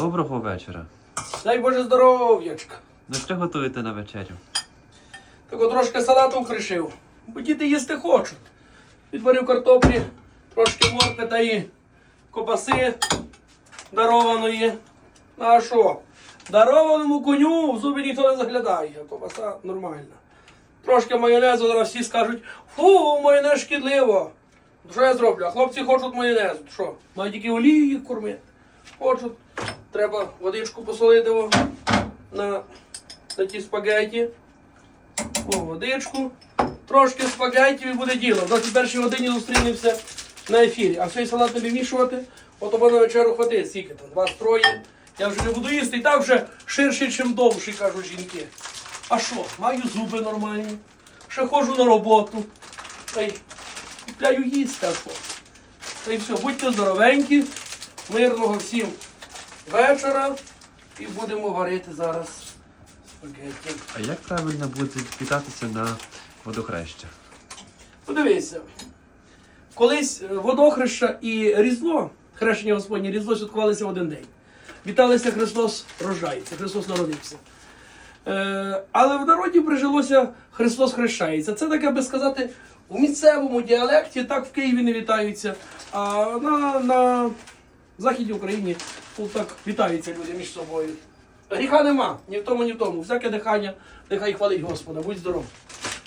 Доброго вечора. Дай Боже здоров'ячка. Ну що готуєте на вечерю? Так от трошки салату кришив. Бо діти їсти хочуть. Відварив картоплі, трошки моркви та і копаси дарованої. Ну, А що? Дарованому коню в зуби ніхто не заглядає, а копаса нормальна. Трошки майонезу, зараз всі скажуть, фу, майонез шкідливо. Що я зроблю? А хлопці хочуть майонезу. Що? Мають тільки олію їх кормити. Хочуть. Треба водичку посолити на, на ті спагеті. О, водичку. Трошки спагеттів і буде діло. В 21 годині зустрінемося на ефірі. А цей салат не вимішувати, от або на вечеру хватить, скільки там, два троє. Я вже не буду їсти, і так вже ширший, чим довший, кажуть жінки. А що, маю зуби нормальні, ще ходжу на роботу. Та й купляю їсти. Та й все, будьте здоровенькі, мирного всім вечора. І будемо варити зараз спагетті. А як правильно буде вітатися на водохреща? Подивися. Колись е, водохреща і Різдво, хрещення Господнє, Різдво святкувалися в один день. Віталися Христос рождається, Христос народився. Е, але в народі прижилося Христос хрещається. Це таке, би сказати, у місцевому діалекті, так в Києві не вітаються, а на, на Західній Україні тут так вітаються люди між собою. Гріха нема, ні в тому, ні в тому. Всяке дихання, нехай хвалить Господа. Будь здоров.